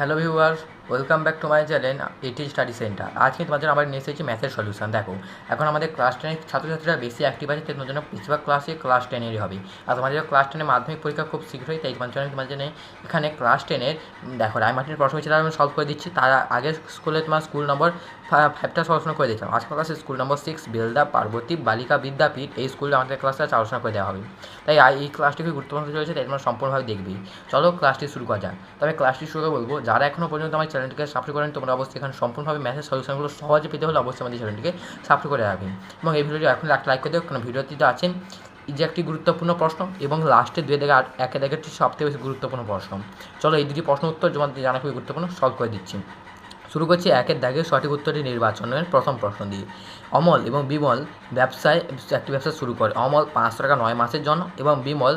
Hello viewer welcome back to my channel এটি study centre আজকে তোমাদের আমার নিয়ে এসেছি ম্যাথের সলিউশন দেখো, এখন আমাদের ক্লাস টেনের ছাত্রছাত্রীরা বেশি অ্যাক্টিভ আছে তোমার জন্য বেশিরভাগ ক্লাসে ক্লাস টেনেরই হবে। আর তোমাদের ক্লাস টেনের মাধ্যমিক পরীক্ষা খুব শীঘ্রই, তাই তোমার জন্য তোমার জন্য এখানে ক্লাস টেনের দেখো, রায় মার্টিনের প্রশ্ন তারা আমি সলভ করে দিচ্ছি। তার আগে স্কুলে তোমার স্কুল নম্বর ফাইভটা সলিউশন করে দিচ্ছিলাম আজকের ক্লাসে school number six Belda, Parbati, Balika, Vidyapith, এই স্কুলে আমাদের ক্লাসটা আলোচনা করে দেওয়া হবে। তাই এই ক্লাসটি খুব গুরুত্বপূর্ণ চলেছে, তাই তোমরা সম্পূর্ণভাবে দেখবি। চলো ক্লাসটি শুরু করা যাক। তবে ক্লাসটি শুরু করে বলব, যারা এখনও পর্যন্ত আমার চ্যানেলটিকে সাবস্ক্রাইব করেন, তোমরা অবশ্যই এখানে সম্পূর্ণভাবে ম্যাথের সলিউশনগুলো সহজে পেতে হলে অবশ্যই আমাদের চ্যানেলটিকে সাবস্ক্রাইব করে রাখবেন এবং এই ভিডিওটি এখন একটা লাইক করে দেবো কারণ ভিডিওটিতে আছেন যে একটি গুরুত্বপূর্ণ প্রশ্ন, এবং লাস্টে দুই দেখে একে দেখে সবথেকে বেশি গুরুত্বপূর্ণ প্রশ্ন। চলো এই দুটি প্রশ্ন উত্তর তোমাদের জানা খুবই গুরুত্বপূর্ণ সলভ করে দিচ্ছি। শুরু করছি একের দাগে সঠিক উত্তরটি নির্বাচনের প্রথম প্রশ্ন দিয়ে। অমল এবং বিমল ব্যবসায় একটি ব্যবসা শুরু করে। অমল পাঁচশো টাকা নয় মাসের জন্য এবং বিমল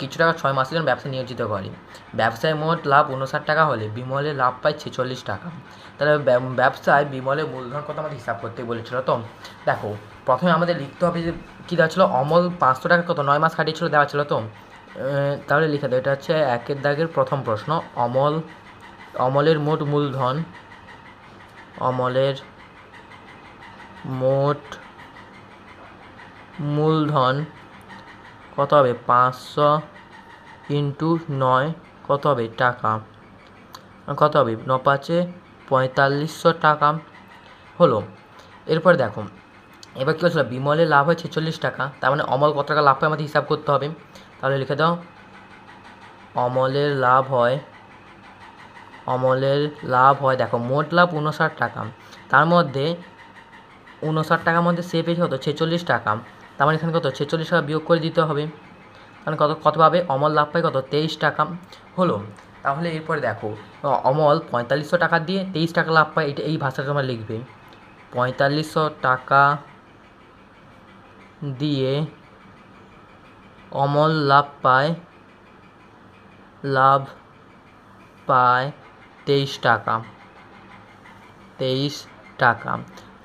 কিছু টাকা ছয় মাসের জন্য ব্যবসা নিয়োজিত করে। ব্যবসায় মোট লাভ উনষাট টাকা হলে বিমলের লাভ পায় ছেচল্লিশ টাকা। তাহলে ব্যবসায় বিমলের মূলধন কত আমাদের হিসাব করতে বলেছিল তো? দেখো, প্রথমে আমাদের লিখতে হবে যে কী দেওয়া ছিল? অমল পাঁচশো টাকা কত নয় মাস খাটিয়েছিল দেওয়া ছিল তো? তাহলে লিখে দেয় এটা হচ্ছে একের দাগের প্রথম প্রশ্ন। অমল অমলের মোট মূলধন অমলের মোট মূলধন কত হবে? পাঁচশো ইন্টু নয় কত হবে? টাকা। কত হবে? ন পাঁচে পঁয়তাল্লিশশো টাকা। হলো। এরপর দেখো। এবার কী হচ্ছিল বিমলের লাভ হয় ছেচল্লিশ টাকা। তার মানে অমল কত টাকা লাভ হয় আমাদের হিসাব করতে হবে। তাহলে লিখে দাও। অমলের লাভ হয় অমলের লাভ হয়, দেখো, মোট লাভ উনষাট টাকা। তার মধ্যে উনষাট টাকার মধ্যে সে পেয়েছে কত? ছেচল্লিশ টাকা। তার মানে এখানে কত? ছেচল্লিশ টাকা বিয়োগ করে দিতে হবে। কারণ কত কত পাবে? অমল লাভ পায় কত? তেইশ টাকা। হলো? তাহলে এরপরে দেখো, অমল পঁয়তাল্লিশশো টাকা দিয়ে তেইশ টাকা লাভ পায়, এটা এই ভাষাটা তোমরা লিখবে। পঁয়তাল্লিশশো টাকা দিয়ে অমল লাভ পায় লাভ পায় তেইশ টাকা। তেইশ টাকা।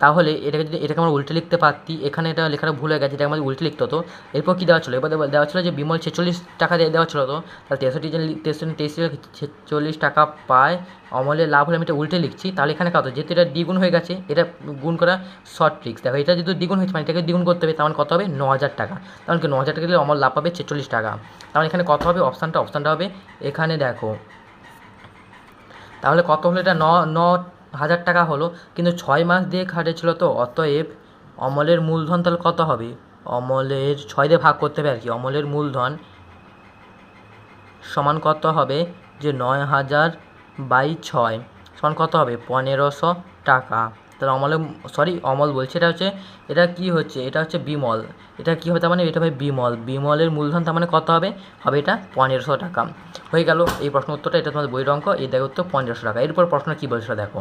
তাহলে এটাকে যদি, এটাকে আমরা উল্টে লিখতে পারতি, এখানে এটা লেখাটা ভুল হয়ে গেছে, এটাকে আমাদের উল্টে লিখতে হতো। এরপর কী দেওয়া ছিল? এবার দেওয়া ছিল যে বিমল ছেচল্লিশ টাকা দিয়ে দেওয়া ছিল তো। তাহলে তেষট্টি জন তেষট্টি তেইশ ছেচল্লিশ টাকা পায়। অমলের লাভ হলে আমি এটা উল্টে লিখছি। তাহলে এখানে কত যেহেতু এটা দ্বিগুণ হয়ে গেছে, এটা গুণ করা শর্ট ট্রিক্স দেখো, এটা যেহেতু দ্বিগুণ হয়েছে মানে এটাকে দ্বিগুণ করতে হবে তাহলে কত হবে? ন হাজার টাকা। তাহলে কি, ন হাজার টাকা দিলে অমল লাভ পাবে ছেচল্লিশ টাকা। তাহলে এখানে কত হবে? অপশানটা অপশানটা হবে, এখানে দেখো। তাহলে কত হলো? এটা ন ন হাজার টাকা হলো। কিন্তু ছয় মাস দিয়ে খাটেছিল তো, অতএব অমলের মূলধন তাহলে কত হবে? অমলের ছয় দিয়ে ভাগ করতে হবে আর কি। অমলের মূলধন সমান কত হবে? যে নয় হাজার বাই ছয় সমান কত হবে? পনেরোশো টাকা। তাহলে অমলের সরি অমল বলছে, এটা হচ্ছে, এটা কি হচ্ছে, এটা হচ্ছে বিমল। এটা কী হবে তার মানে? এটা হবে বিমল। বিমলের মূলধন তার মানে কত হবে? হবে এটা পনেরোশো টাকা। হয়ে গেল এই প্রশ্ন উত্তরটা, এটা তোমাদের বইয়ের অঙ্ক, এই দেখো উত্তর পনেরোশো টাকা। এরপর প্রশ্ন কী বলছিল দেখো?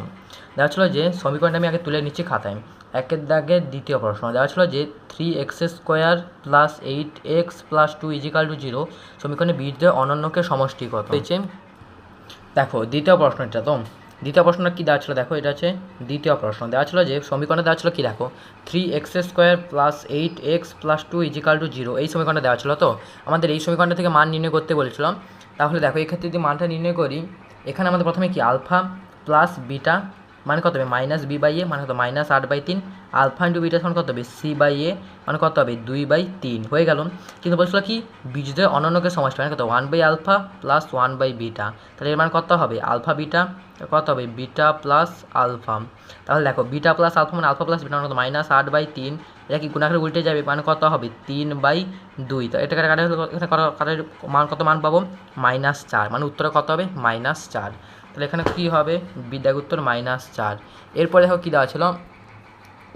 দেখা ছিল যে, সমীকরণটা আমি আগে তুলে নিচ্ছি খাতায়। একের দাগের দ্বিতীয় প্রশ্ন। দেওয়া ছিল যে three x square plus eight x plus two equal to zero সমীকরণে বীজদের অনন্যকে সমষ্টি কত? হয়েছে দেখো, দ্বিতীয় প্রশ্নটা তো। দ্বিতীয় প্রশ্নটা কী দেওয়া ছিল? দেখো, এটা হচ্ছে দ্বিতীয় প্রশ্ন। দেওয়া ছিল যে সমীকরণে দেওয়া ছিল কী? দেখো three x square plus eight x plus two equal to zero এই সমীকরণটা দেওয়া ছিল তো? আমাদের এই সমীকরণটা থেকে মান নির্ণয় করতে বলেছিলাম। তাহলে দেখো, এক্ষেত্রে যদি মানটা নির্ণয় করি, এখানে আমাদের প্রথমে কি? আলফা প্লাস বিটা মানে কত হবে? মাইনাস বি বাই এ মানে কত মাইনাস আট বাই তিন। আলফা ইন্টু বিটা সমান কত হবে? সি বাই এ মানে কত হবে? দুই বাই তিন। হয়ে গেল। কিন্তু বলছিল কি? বীজদের অনন্যকে সমষ্টি মানে কত? One by alpha plus one by beta তাহলে এর মানে কত হবে? আলফা বিটা কত হবে? বিটা প্লাস আলফা তাহলে দেখো বিটা প্লাস আলফা মানে আলফা প্লাস বিটা মানে কত? মাইনাস আট বাই তিন। এটা কি গুণাকারে উল্টে যাবে? মানে কত হবে? তিন বাই দুই। তো এটা কাটা কাটার মান কত মান পাবো? মাইনাস চার। মানে উত্তরে কত হবে? মাইনাস চার। তাহলে এখানে কী হবে? বিদ্যাগ উত্তর মাইনাস চার। এরপরে দেখো কী দেওয়া ছিল?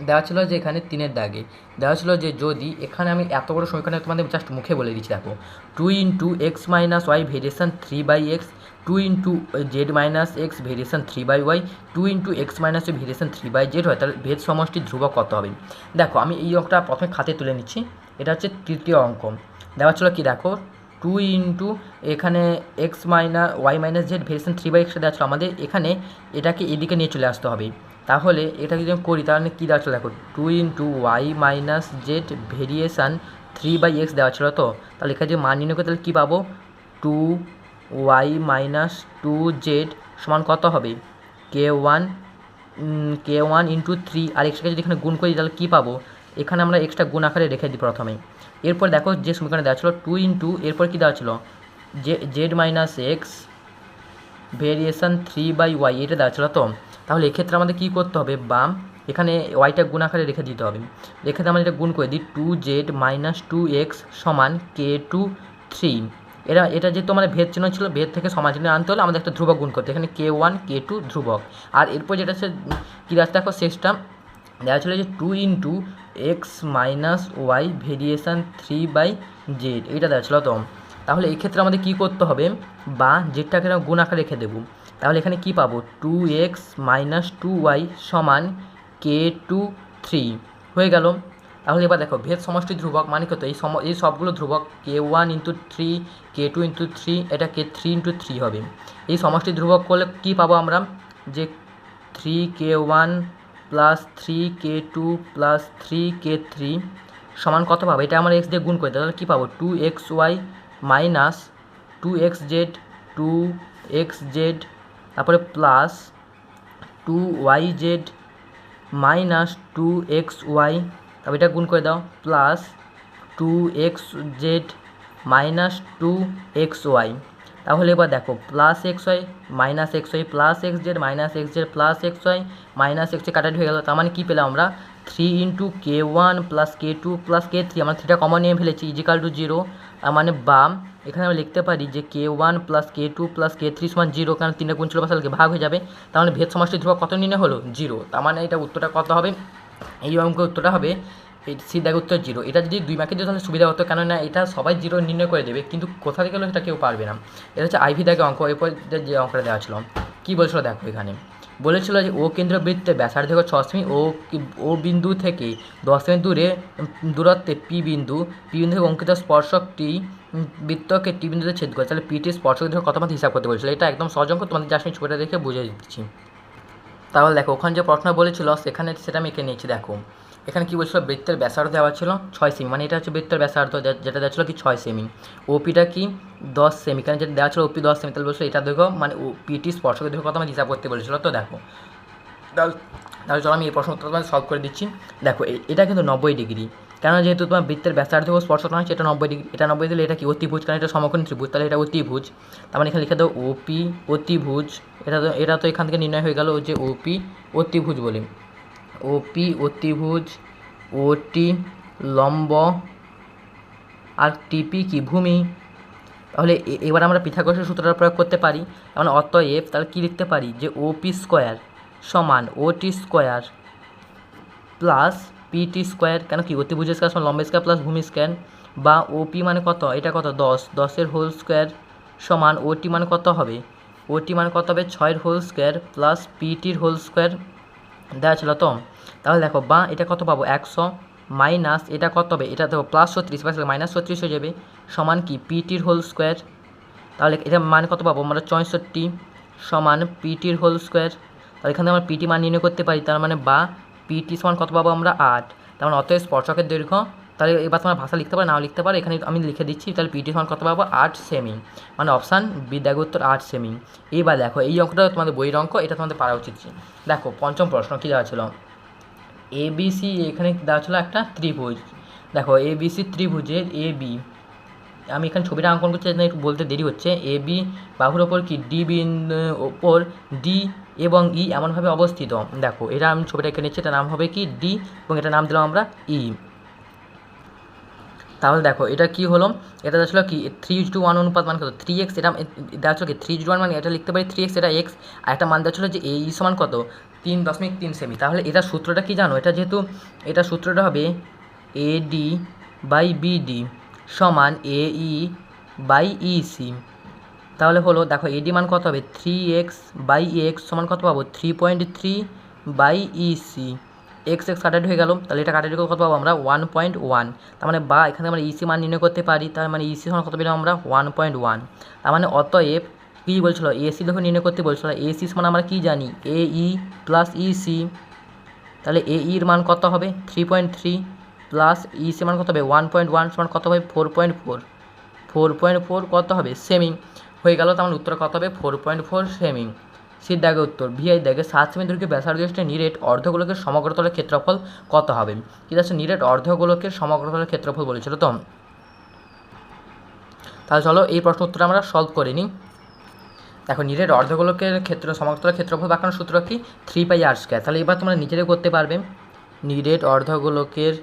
দেওয়া ছিল যে এখানে তিনের দাগে। দেওয়া ছিল যে যদি এখানে আমি এত বড় সমীকরণে তোমাদের জাস্ট মুখে বলে দিচ্ছি, দেখো। Two into x minus y variation three by x two into z minus x variation three by y two into x minus variation three by z হয়, তাহলে ভেদ সমষ্টি ধ্রুবক কত হবে? দেখো, আমি এই অঙ্কটা প্রথমে খাতে তুলে নিচ্ছি। এটা হচ্ছে তৃতীয় অঙ্ক। দেওয়া ছিল কি, দেখো? টু ইন্টু এখানে x minus y minus z variation three by extra দেওয়া ছিল। আমাদের এখানে এটাকে এদিকে নিয়ে চলে আসতে হবে। তাহলে এটা যদি আমি করি, তাহলে কী দেওয়া ছিল দেখো? Two into y minus z variation three by x দেওয়া ছিল তো? তাহলে এখানে যে মান নির্ণয় করি, তাহলে কী পাবো? Two y minus two z সমান কত হবে? K one k one into three আর এক্সট্রাকে যদি এখানে গুণ করি, তাহলে কী পাবো? এখানে আমরা এক্সট্রা গুণ আকারে রেখে দিই প্রথমে এরপর দেখো যে সমীকরণে দেওয়া ছিল টু ইন্টু এরপর কী দেওয়া ছিল? Z z minus x variation three by y এটা দেওয়া ছিল তো? তাহলে এক্ষেত্রে আমাদের কী করতে হবে? বাম, এখানে ওয়াইটা গুণ আকারে রেখে দিতে হবে। এক্ষেত্রে আমরা এটা গুণ করে দিই two z minus two x সমান কে টু থ্রি এরা, এটা যেহেতু আমাদের ভেদ চিহ্ন ছিল, ভেদ থেকে সমান চিহ্ন আনতে হলে আমাদের একটা ধ্রুবক গুণ করতে এখানে কে ওয়ান কে টু ধ্রুবক। আর এরপর যেটা হচ্ছে কী রাস্তা দেখো শেষটা দেওয়া ছিল যে two into x minus y variation three by z এটা দেওয়া ছিল তো। তাহলে এই ক্ষেত্রে আমাদের কী করতে হবে? বা জেডটাকে গুণ আকারে রেখে দেবো। তাহলে এখানে কী পাবো? Two x minus two y সমান কে টু থ্রি হয়ে গেল। তাহলে এবার দেখো, ভেদ সমষ্টি ধ্রুবক মানে কত? এই সম এই সবগুলো ধ্রুবক k one into three k two into three এটা কে থ্রি ইন্টু থ্রি হবে। এই সমষ্টি ধ্রুবক করলে কী পাবো আমরা? যে three k one plus three k two plus three k three সমান কত পাবো? এটা আমরা এক্স দিয়ে গুণ করে তাহলে কী পাবো? Two x y minus two x z two x z তারপরে plus two y z minus two x y তারপর এটা গুণ করে দাও plus two x z minus two x y তাহলে এবার দেখো plus x y minus x y plus x z minus x z plus x y minus x কাটাটি হয়ে গেল। তার মানে কী পেলাম আমরা? Three into k one plus k two plus k three আমরা থ্রিটা কমন নিয়ে ফেলেছি ইজিক্যাল টু জিরো তার মানে বাম, এখানে আমরা লিখতে পারি যে k one plus k two plus k three সমান জিরো কারণ তিনটা গুণ ছিল পাশালকে ভাগ হয়ে যাবে। তার মানে ভেদ সমষ্টি ধ্রুবক কত নির্ণয় হলো? জিরো তার মানে এটা উত্তরটা কত হবে? এই অঙ্কের উত্তরটা হবে সি দেখ উত্তর জিরো। এটা যদি দুই মার্কের দিত তাহলে সুবিধা হতো, কেননা এটা সবাই জিরো নির্ণয় করে দেবে, কিন্তু কোথা থেকে হলো সেটা কেউ পারবে না। এটা হচ্ছে আইভি দাগে অঙ্ক, এরপর যে অঙ্কটা দেওয়া ছিল। কী বলছিল দেখো এখানে? বলেছিল যে ও কেন্দ্র বৃত্তে ব্যাসার্ধ ছ সেমি ও ও বিন্দু থেকে দশ সেমি দূরে দূরত্বে পি বিন্দু পি বিন্দু থেকে অঙ্কিত স্পর্শকটি বৃত্তকে টি বিন্দুতে ছেদ করে, তাহলে পিটি স্পর্শক ধরে কত মাত্র হিসাব করতে বলেছিল? এটা একদম সহজ অঙ্ক, তোমাদের জাস্ট আমি ছবিটা দেখে বুঝিয়ে দিচ্ছি। তাহলে দেখো, ওখানে যে প্রশ্ন বলেছিল, সেখানে সেটা আমি এঁকে নিয়েছি, দেখো। এখানে কি বলছিল? বৃত্তের ব্যাসার্ধ দেওয়া ছিল ছয় সেমি মানে এটা হচ্ছে বৃত্তের ব্যাসার্ধ যেটা দেওয়া ছিল কি ছয় সেমি ওপিটা কি? দশ সেমি কারণ যেটা দেওয়া ছিল ওপি দশ সেমি তাহলে বলছিল এটা দেখো মানে ও পিটি স্পর্শকের দেখো কথা আমার হিসাব করতে বলেছিল, তো দেখো। তাহলে চলো আমি এই প্রশ্ন তোমাদের সলভ করে দিচ্ছি। দেখো এটা কিন্তু নব্বই ডিগ্রি। কেন যেহেতু তোমার বৃত্তের ব্যাসার্ধ ও স্পর্শ নয় সেটা নব্বই ডিগ্রি এটা নব্বই দিলে এটা কি অতিভুজ? কারণ এটা সমকোণী ত্রিভুজ, তাহলে এটা অতিভুজ। তার মানে এখানে লিখে দাও ওপি অতিভুজ। এটা তো এটা তো এখান থেকে নির্ণয় হয়ে গেল যে ওপি অতিভুজ বলে। ওপি অতিভুজ ওটি লম্ব, আর টিপি কি? ভূমি। তাহলে এবার আমরা পিথাগোরাসের সূত্রটা প্রয়োগ করতে পারি। মানে অতএব তাহলে কী লিখতে পারি? যে ওপি স্কোয়ার সমান OT square plus PT square কেন কি? অতিভুজ স্কোয়ার সমান লম্ব স্কোয়ার প্লাস ভূমি স্কোয়ার। বা ওপি মানে কত? এটা কত? দশ। দশের হোল স্কোয়ার সমান ওটি মানে কত হবে? ওটি মানে কত হবে? ছয়ের হোল স্কোয়ার প্লাস পিটির হোল স্কোয়ার দেওয়া ছিল তো। তাহলে দেখো, বা এটা কত পাবো? একশো মাইনাস এটা কত হবে? এটা দেখো প্লাস ছত্রিশ পাঁচ মাইনাস ছত্রিশ হয়ে যাবে। সমান কি? পিটির হোল স্কোয়ার তাহলে এটা মান কত পাবো? আমরা চৌষট্টি সমান পিটির হোল স্কোয়ার তাহলে এখানে আমরা পিটি মান নির্ণয় করতে পারি। তার মানে বা পিটি সমান কত পাবো আমরা? আট। তার মানে অতএব স্পর্শকের দৈর্ঘ্য তাহলে এবার তোমার ভাষা লিখতে পারো, নাও লিখতে পারো। এখানে আমি লিখে দিচ্ছি, তাহলে পিটি সমান কত পাবো আট সেমি মানে অপশান বিদ্যাগ উত্তর আট সেমি এইবার দেখো, এই অঙ্কটা তোমাদের বইয়ের অঙ্ক, এটা তোমাদের পারা উচিত দেখো, পঞ্চম প্রশ্ন কী দেওয়া ছিল? এ বি সি এখানে দেওয়া ছিল একটা ত্রিভুজ। দেখো এ বি সি ত্রিভুজের এ বি আমি এখানে ছবিটা অঙ্কন করছি একটু বলতে দেরি হচ্ছে। এ বি বাহুর ওপর কি? ডি বিন ওপর ডি এবং ই এমনভাবে অবস্থিত। দেখো এটা আমি ছবিটা এঁকে নিচ্ছি, এটার নাম হবে কি? ডি এবং এটা নাম দিলাম আমরা ই তাহলে দেখো, এটা কি হলো? এটা ছিল কি? থ্রি টু ওয়ান অনুপাত মান কত? থ্রি এক্স এটা দেওয়া ছিল কি? থ্রি টু ওয়ান মানে এটা লিখতে পারি থ্রি এক্স এটা এক্স আর একটা মান দেওয়া ছিল যে এই সমান কত? তিন দশমিক তিন সেমি তাহলে এটা সূত্রটা কি জানো? এটা যেহেতু, এটা সূত্রটা হবে এ ডি বাই বিডি সমান এ ই বাই ই সি তাহলে হলো, দেখো এডি মান কত হবে? থ্রি এক্স বাই এক্স সমান কত পাবো? Three point three by E C x x কাটাটি হয়ে গেল। তাহলে এটা কাটাটি করে কত পাবো আমরা? ওয়ান পয়েন্ট ওয়ান তার মানে বা এখানে আমরা ইসি মান নির্ণয় করতে পারি। তার মানে ইসি সমান কত পেলাম আমরা? ওয়ান পয়েন্ট ওয়ান তার মানে অতএব কী বলছিল? এসি যখন নির্ণয় করতে বলছিল। এসি সমান আমরা কী জানি? এ ই প্লাস ইসি তাহলে এ ইর মান কত হবে? Three point three plus EC মান কত হবে? ওয়ান পয়েন্ট ওয়ান সমান কত হবে? Four point four four point four কত হবে? সেমি হয়ে গেল, তার মানে উত্তর কত হবে? ফোর পয়েন্ট ফোর সেমি সির দাগে উত্তর। ভিআই দাগে সাত সেমি দৈর্ঘ্যে ব্যাসার্ধ নিরেট অর্ধগোলকের সমগ্রতলের ক্ষেত্রফল কত হবে? কী আছে, নিরেট অর্ধগোলকের সমগ্রতলের ক্ষেত্রফল বলেছিল তো। তাহলে চলো এই প্রশ্ন উত্তর আমরা সলভ করে নিই। দেখো, নিরেট অর্ধগোলকের ক্ষেত্র, সমগ্রতলের ক্ষেত্রফল বাঁকানোর সূত্র কি? থ্রি পাই আর স্কোয়ার তাহলে এবার তোমরা নিজেরাই করতে পারবে। নিরেট অর্ধগোলকের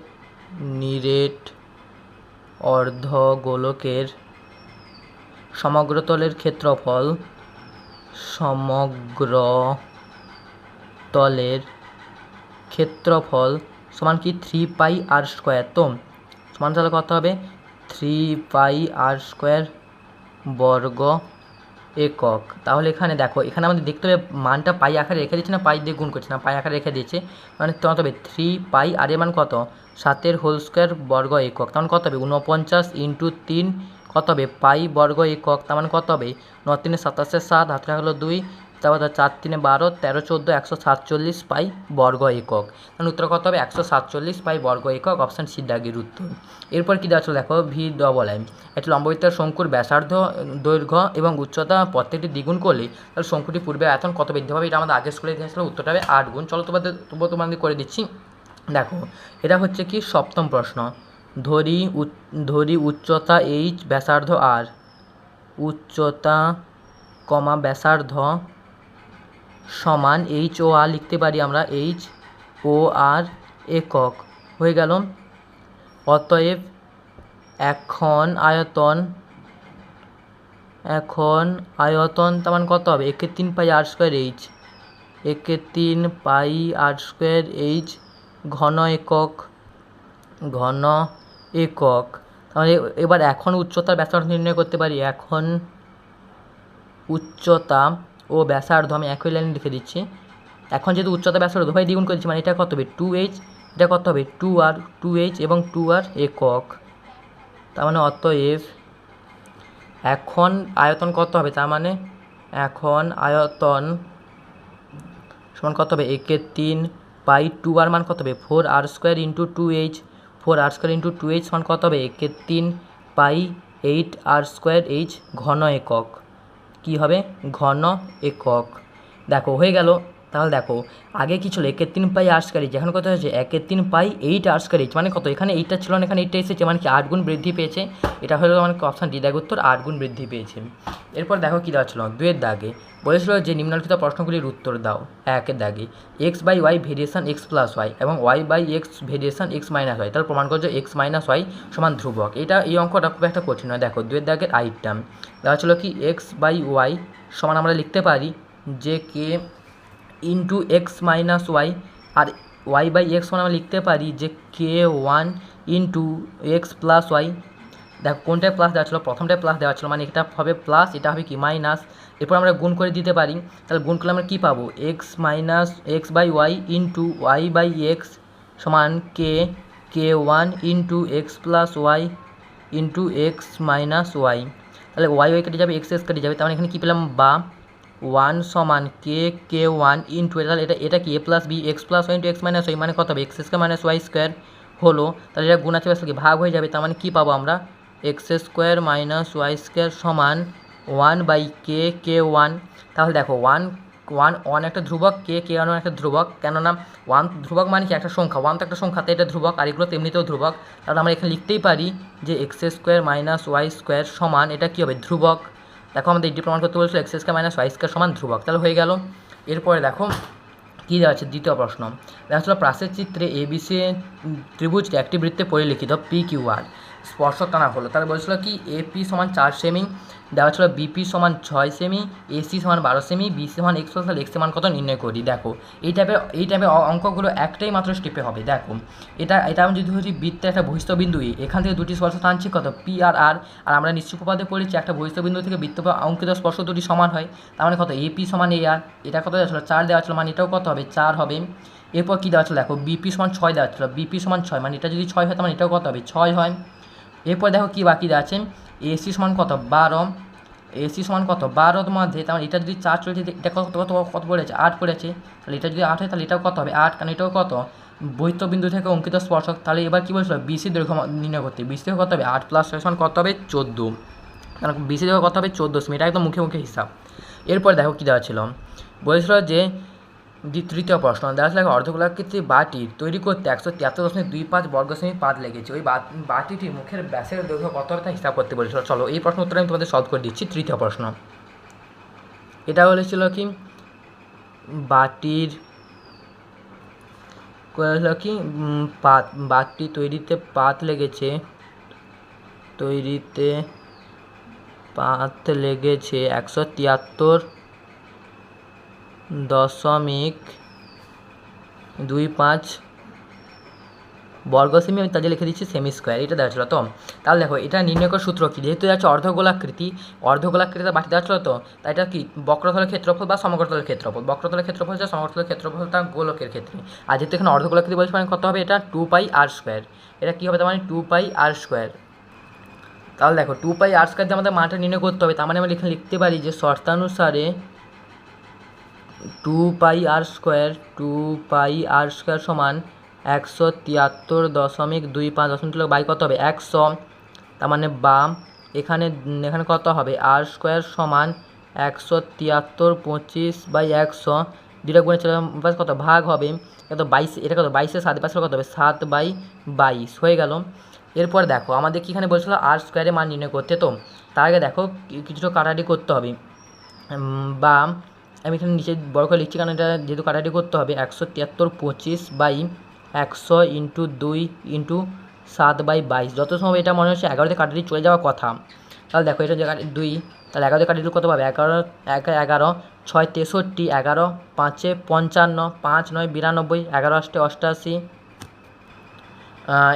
নিরেট অর্ধগোলকের সমগ্রতলের ক্ষেত্রফল সমগ্র তলের ক্ষেত্রফল সমান কি? থ্রি পাই আর স্কোয়ার তো সমান তাহলে কত হবে? থ্রি পাই আর স্কোয়ার বর্গ একক। তাহলে এখানে দেখো, এখানে আমাদের দেখতে হবে মানটা পাই আকারে রেখে দিচ্ছে না পাই দিয়ে গুণ করছে না পাই আকারে রেখে দিয়েছে। মানে কত হবে? থ্রি পাই আর এর মান কত? সাতের হোল স্কোয়ার বর্গ একক। তেমন কত হবে? ঊনপঞ্চাশ ইন্টু তিন কত হবে পাই বর্গ একক, তার মানে কত হবে ন তিনে সাতাশে সাত, হাতে হলো দুই তারপর চার তিনে বারো, তেরো চোদ্দ, একশো সাতচল্লিশ পাই বর্গ একক। তাহলে উত্তর কত হবে? একশো সাতচল্লিশ পাই বর্গ একক অপশান সি দাগের উত্তর। এরপর কী দেওয়া ছিল দেখো? ভি ডবল আই একটি লম্ববৃত্তার শঙ্কুর ব্যাসার্ধ, দৈর্ঘ্য এবং উচ্চতা প্রত্যেকটি দ্বিগুণ করলে তাহলে শঙ্কুটি পূর্বে এতন কত বৃদ্ধি পাবে? এটা আমাদের আগের স্কুলে দিয়েছিল উত্তরটা হবে আট গুণ। চলো তোমাদের তবুও তোমাদের করে দিচ্ছি। দেখো, এটা হচ্ছে কি সপ্তম প্রশ্ন। ধরি ধরি উচ্চতা এইচ ব্যাসার্ধ আর উচ্চতা কমা ব্যাসার্ধ সমান এইচ ও আর লিখতে পারি আমরা এইচ ও আর একক। হয়ে গেল। অতএব এখন আয়তন এখন আয়তন তার মানে কত হবে? একে তিন পাই আর স্কোয়ার এইচ একে তিন পাই আর স্কোয়ার এইচ ঘন একক, ঘন একক। তাহলে এবার এখন উচ্চতার ব্যাসার্ধ নির্ণয় করতে পারি। এখন উচ্চতা ও ব্যাসার্ধ আমি একই লাইনে লিখে দিচ্ছি। এখন যেহেতু উচ্চতা ব্যাসার্ধ উভয় দ্বিগুণ করেছি মানে এটা কত হবে? টু এইচ এটা কত হবে? টু আর টু এইচ এবং টু আর একক। তার মানে অতএব এখন আয়তন কত হবে? তার মানে এখন আয়তন সমান কত হবে? একের তিন পাই টু আর মান কত হবে? Four r square into two h four r square into two h সমান কত হবে? একে তিন pi eight r square h ঘন একক। কী হবে? ঘন একক। দেখো, হয়ে গেল। তাহলে দেখো, আগে কি ছিল? একের তিন পাই আর স্কোয়ার এইচ এখন কত হয়েছে একের তিন pi eight r square h মানে কত? এখানে এইটটা ছিল না, এখানে এইটটা এসেছে। মানে কি আট গুণ বৃদ্ধি পেয়েছে? এটা হলো মানে অপশান ডি উত্তর, আট গুণ বৃদ্ধি পেয়েছে। এরপর দেখো কী দেওয়া ছিল? দুয়ের দাগে। বলেছিল যে নিম্নলিখিত প্রশ্নগুলির উত্তর দাও। একের দাগে। X by y variation x plus y এবং y by x variation x minus y তাহলে প্রমাণ করছে এক্স মাইনাস ওয়াই সমান ধ্রুবক। এটা এই অঙ্কটা খুব একটা কঠিন নয়। দেখো দুয়ের দাগের আইটটা দেওয়া ছিল কি? এক্স বাই ওয়াই সমান আমরা লিখতে পারি যে k into x minus y R y by x সমান আমরা লিখতে পারি যে k one into x plus y দেখো কোনটায় প্লাস দেওয়া ছিল? প্রথমটায় প্লাস দেওয়া ছিল। মানে এটা হবে প্লাস এটা হবে কি? মাইনাস এরপর আমরা গুণ করে দিতে পারি। তাহলে গুণ করলে আমরা কী পাবো? X minus x by y into y by x সমান k k one into x plus y into x minus y তাহলে ওয়াই ওয়াই কেটে যাবে এক্স এক্স কেটে যাবে। তাহলে এখানে কী পেলাম? বা ওয়ান সমান কে কে ওয়ান ইন্টু তাহলে এটা এটা কি? A plus b x plus into x minus y মানে কত হবে? X square minus y square হলো, তাহলে এটা গুণ আছে কি? ভাগ হয়ে যাবে, তার মানে কী পাবো আমরা? X square minus y square সমান one by k k one তাহলে দেখো ওয়ান ওয়ান ওয়ান একটা ধ্রুবক কে কে ওয়ান একটা ধ্রুবক, কেননা ওয়ান ধ্রুবক মানে কি? একটা সংখ্যা। ওয়ান তো একটা সংখ্যা তো এটা ধ্রুবক, আর এগুলো তেমনিতেও ধ্রুবক। তাহলে আমরা এখানে লিখতেই পারি যে x square minus y square সমান, এটা কী হবে? ধ্রুবক। দেখো আমাদের এটি প্রমাণ করতে বলেছিল x square minus y square সমান ধ্রুবক। তাহলে হয়ে গেল। এরপরে দেখো, কী দেওয়া আছে? দ্বিতীয় প্রশ্ন। দেখা ছিল প্রাসের চিত্রে এবিসি ত্রিভুজটি একটি বৃত্তে পরিলিখিত পি কিউ আর স্পর্শক টানা হলো। তাহলে বলেছিল কি এপি সমান চার সেমি দেওয়া ছিল বিপি সমান ছয় সেমি এসি সমান বারো সেমি বিসি সমান এক্স তাহলে এক্স সমান কত নির্ণয় করি? দেখো, এই টাইপের এই টাইপের অঙ্কগুলো একটাই মাত্র স্টেপে হবে। দেখো, এটা এটা আমি যদি ধরি বৃত্তে একটা বহিষ্ঠ বিন্দু এখান থেকে দুটি স্পর্শ টানছি, কত? পি আর আর আর আমরা নিশ্চিত উপাদে পড়েছি একটা বহিষ্ঠ বিন্দু থেকে বৃত্ত অঙ্কিত স্পর্শ দুটি সমান হয়। তার মানে কত? এপি সমান এ আর এটা কত দেওয়া ছিল? চার দেওয়া ছিল মানে এটাও কত হবে? চার হবে। এরপর কী দেওয়া ছিল? দেখো বিপি সমান ছয় দেওয়া ছিল। বিপি সমান ছয় মানে এটা যদি ছয় হয়, তার মানে এটাও কত হবে? ছয় হয়। এরপর দেখো কী বাকি আছে? এসি সমান কত? বারো। এসি সমান কত? বারোর মধ্যে তাহলে এটা যদি চার চলছে এটা কত কত কত পড়েছে? আট পড়েছে। তাহলে এটা যদি আট হয়, তাহলে এটাও কত হবে? আট, কারণ এটাও কত? বৈত্য বিন্দু থেকে অঙ্কিত স্পর্শক। তাহলে এবার কী বলছিল বিসি দৈর্ঘ্য নির্ণয় করতে। বিসি থেকে কত হবে? আট প্লাস ছয় সমান কত হবে? চোদ্দ। কারণ বিসি থেকে কত হবে? চোদ্দ। সেমি এটা একদম মুখে মুখে হিসাব। এরপর দেখো কী দেওয়া ছিল? বলেছিল যে তৃতীয় প্রশ্ন দেখা ছিল অর্ধগোলাকৃতি বাটি তৈরি করতে একশো তিয়াত্তর দশমিক দুই পাঁচ বর্গ সেমি পাত লেগেছে। ওই বাটিটির মুখের ব্যাসের দৈর্ঘ্য কত হবে হিসাব করতে বলেছিল। চলো, এই প্রশ্ন উত্তর আমি তোমাদের সলভ করে দিচ্ছি, তৃতীয় প্রশ্ন। এটা বলেছিল কি? বাটির কি? পাত, বাটি তৈরিতে পাত লেগেছে, তৈরিতে পাত লেগেছে একশো তিয়াত্তর দশমিক দুই পাঁচ বর্গ সেমি আমি তাদের লিখে দিচ্ছি সেমি স্কোয়ার, এটা দেওয়া ছিল তো। তাহলে দেখো, এটা নির্ণয় করার সূত্র কী? যেহেতু আছে অর্ধগোলাকৃতি অর্ধগোলাকৃতিতে বাটি দেওয়া ছিল তো, তাই এটা কি? বক্রতলের ক্ষেত্রফল বা সমগ্রতলের ক্ষেত্রফল? বক্রতলের ক্ষেত্রফল হচ্ছে সমগ্রতলের ক্ষেত্রফল, তার গোলকের ক্ষেত্রে। আর যেহেতু এখানে অর্ধগোলাকৃতি বলছে মানে কত হবে? এটা টু পাই আর স্কোয়ার এটা কী হবে? তার মানে টু পাই আর স্কোয়ার তাহলে দেখো টু পাই আর স্কোয়ার দিয়ে আমাদের মানটা নির্ণয় করতে হবে। তার মানে আমরা এখানে লিখতে পারি যে শর্তানুসারে two pi r square two pi r square সমান একশো তিয়াত্তর দশমিক দুই পাঁচ দশমিক বাই কত হবে? একশো। তার মানে বাম এখানে এখানে কত হবে? আর স্কোয়ার সমান একশো তিয়াত্তর পঁচিশ বাই একশো। দুটা গুণে চলে পাঁচ কত? ভাগ হবে। কত বাইশ এটা কত? বাইশের সাত পাঁচশো কত হবে? সাত বাই বাইশ। হয়ে গেল। এরপর দেখো আমাদের কি এখানে বলছিল? আর স্কোয়ারে মান নির্ণয় করতে। তো তার আগে দেখো কিছুটা কাটাটি করতে হবে। উম, বা আমি এখানে নিচে বড় করে লিখছি, কারণ এটা যেহেতু কাটাকাটি করতে হবে, একশো তিয়াত্তর পঁচিশ বাই একশো ইন্টু দুই ইন্টু সাত বাই বাইশ। যত সময় এটা মনে হচ্ছে এগারোতে কাটাটি চলে যাওয়ার কথা। তাহলে দেখো এটা যে দুই, তাহলে এগারোতে কাটাটি কত পাবে? এগারো, এক, এগারো, ছয়, তেষট্টি, এগারো, পাঁচে পঞ্চান্ন, পাঁচ, নয়, বিরানব্বই, এগারো আষ্টে অষ্টাশি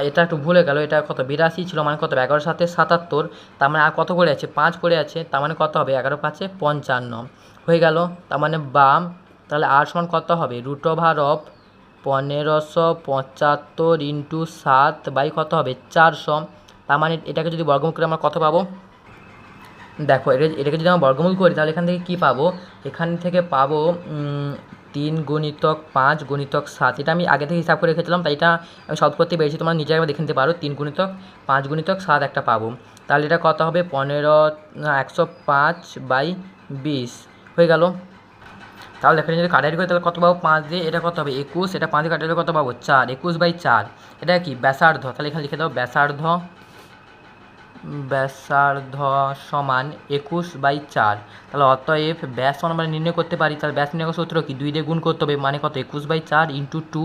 এটা একটু ভুলে গেল, এটা কত বিরাশি ছিল মানে কত এগারো সাথে সাতাত্তর, তার মানে আর কত করে আছে? পাঁচ করে আছে, তার মানে কত হবে? এগারো পাঁচে পঞ্চান্ন। হয়ে গেল, তার মানে বাম, তাহলে আর সমান কত হবে? রুট ওভার অফ পনেরোশো পঁচাত্তর ইন্টু সাত বাই কত হবে? চারশো। তার মানে এটাকে যদি বর্গমূল করে আমরা কত পাবো? দেখো এটা এটাকে যদি আমরা বর্গমূল করি, তাহলে এখান থেকে কী পাবো? এখান থেকে পাবো তিন গুণিতক পাঁচ গুণিতক সাত। এটা আমি আগে থেকে হিসাব করে রেখেছিলাম, তাই এটা সলভ করতে পেরেছি তোমরা নিজে একবার দেখে নিতে পারো, তিন গুণিতক পাঁচ গুণিতক সাত একটা পাবো। তাহলে এটা কত হবে? পনেরো একশো পাঁচ বাই বিশ। হয়ে গেল। তাহলে এখানে যদি কাটারি করি, তাহলে কত পাবো? পাঁচ দিয়ে এটা কত হবে? একুশ। এটা পাঁচ দিয়ে কাটারি কত পাবো? চার। একুশ বাই চার। এটা কি? ব্যাসার্ধ। তাহলে এখানে লিখে দাও ব্যাসার্ধ ব্যাসার্ধ সমান একুশ বাই চার। তাহলে অতএব ব্যাস আমরা নির্ণয় করতে পারি, তাহলে ব্যাস নির্ণয় সূত্র কি? দুই দিয়ে গুণ করতে হবে মানে কত? একুশ বাই চার ইন্টু টু।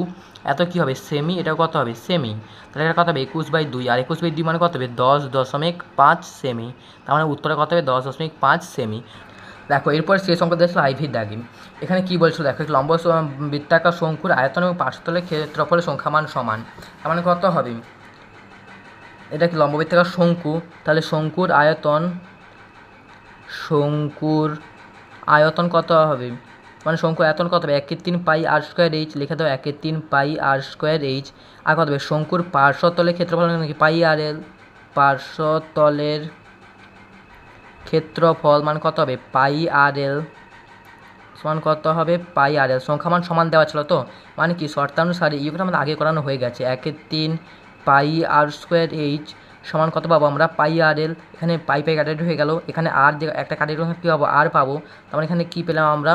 এত কী হবে? সেমি। এটা কত হবে? সেমি। তাহলে এটা কত হবে? একুশ বাই দুই। আর একুশ বাই দুই মানে কত হবে? দশ দশমিক পাঁচ সেমি। তার মানে উত্তরে কত হবে? দশ দশমিক পাঁচ সেমি। দেখো, এরপর শেষ অঙ্ক দেখল আইভির দাগি এখানে কি বলছিল দেখো লম্ব বৃত্তাকার শঙ্কুর আয়তন এবং পার্শ্বতলের ক্ষেত্রফলের সংখ্যামান সমান। তার মানে কত হবে? এটা কি লম্ব বৃত্তাকার শঙ্কু? তাহলে শঙ্কুর আয়তন শঙ্কুর আয়তন কত হবে? মানে শঙ্কুর আয়তন কত হবে? একের তিন পাই আর স্কোয়ার এইচ, লিখে দাও একের তিন পাই আর স্কোয়ার এইচ। আর কত হবে? শঙ্কুর পার্শ্বতলের ক্ষেত্রফল নাকি পাই আর এল? পার্শ্বতলের ক্ষেত্রফল মান কত হবে? পাই আর এল সমান কত হবে? পাই আর এল। সংখ্যা মান সমান দেওয়া ছিল তো? মানে কি? শর্তানুসারে ইউটা আমাদের আগে করানো হয়ে গেছে। একের তিন পাই আর স্কোয়ার এইচ সমান কত পাবো আমরা? পাই আর এল এখানে পাই পাই কাটাটি হয়ে গেল। এখানে আর যে একটা কাটাটি কী পাবো? আর পাবো। তার মানে এখানে কী পেলাম আমরা?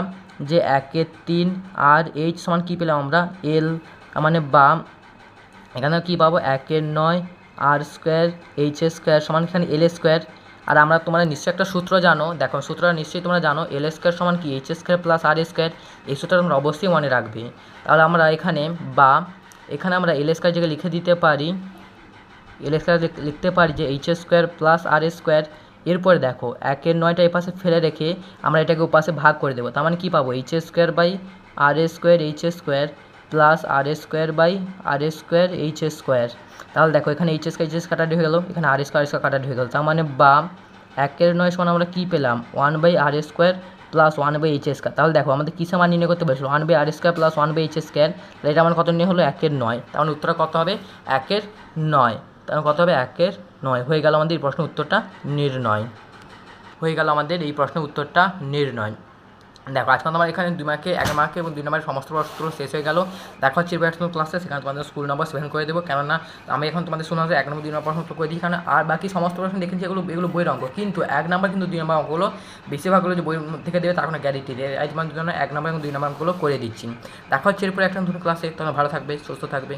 যে একের তিন আর এইচ সমান কী পেলাম আমরা? এল মানে বা এখানে কী পাবো? একের নয় আর স্কোয়ার এইচ স্কোয়ার সমান এখানে এল স্কোয়ার আর আমরা তোমরা নিশ্চয়ই একটা সূত্র জানো। দেখো, সূত্রটা নিশ্চয়ই তোমরা জানো। এল স্কোয়ার সমান কি? H square plus r square এই সূত্রটা তোমরা অবশ্যই মনে রাখবে। তাহলে আমরা এখানে বা এখানে আমরা এল স্কোয়ার জায়গায় লিখে দিতে পারি এল স্কোয়ার লিখতে পারি যে h square plus r square এরপরে দেখো, একের নয়টা এপাশে ফেলে রেখে আমরা এটাকে ওপাশে ভাগ করে দেবো। তার মানে কী পাবো? H square by r square h square plus r square by r square h square তাহলে দেখো, এখানে এইচ স্কোয়ার এইচ কাটাটি হয়ে গেলো, এখানে আর স্কোয়ার স্কোয়ার কাটাটি হয়ে গেলো। তার মানে বা, একের নয় সমান আমরা কী পেলাম? One by r square plus one by h square তাহলে দেখো, আমাদের কিসে মান নির্ণয় করতে পেরেছিল one by r square plus one by h square তাহলে এটা আমার কত নিয়ে হলো? একের নয়। তাহলে উত্তর উত্তরটা কত হবে? একের নয়। তাহলে মানে কত হবে? একের নয়। হয়ে গেল আমাদের এই প্রশ্নের উত্তরটা নির্ণয়। হয়ে গেল আমাদের এই প্রশ্নের উত্তরটা নির্ণয়। দেখো, আজকে তোমার এখানে দুই মার্কে এক মার্কে এবং দুই নম্বরের সমস্ত প্রশ্ন শেষ হয়ে গেল। দেখা, হচ্ছে এবার ক্লাসে সেখানে তোমাদের স্কুল নম্বর সেভেন করে দেবো। কেননা, আমি এখন তোমাদের শোনা এক নম্বর দুই নম্বর প্রশ্ন করে দিই। কারণ আর বাকি সমস্ত প্রশ্ন দেখেছি এগুলো এগুলো বইয়ের অঙ্ক। কিন্তু এক নম্বর কিন্তু দুই নম্বর অঙ্কগুলো বেশিরভাগগুলো যে বই থেকে দেবে, তার কোনো গ্যারেন্টি দেয় আজ তোমাদের জন্য এক নম্বর এবং দুই নম্বর অঙ্কগুলো করে দিচ্ছি। দেখা, হচ্ছে এরপরে একটা নতুন ক্লাসে তোমরা ভালো থাকবে, সুস্থ থাকবে।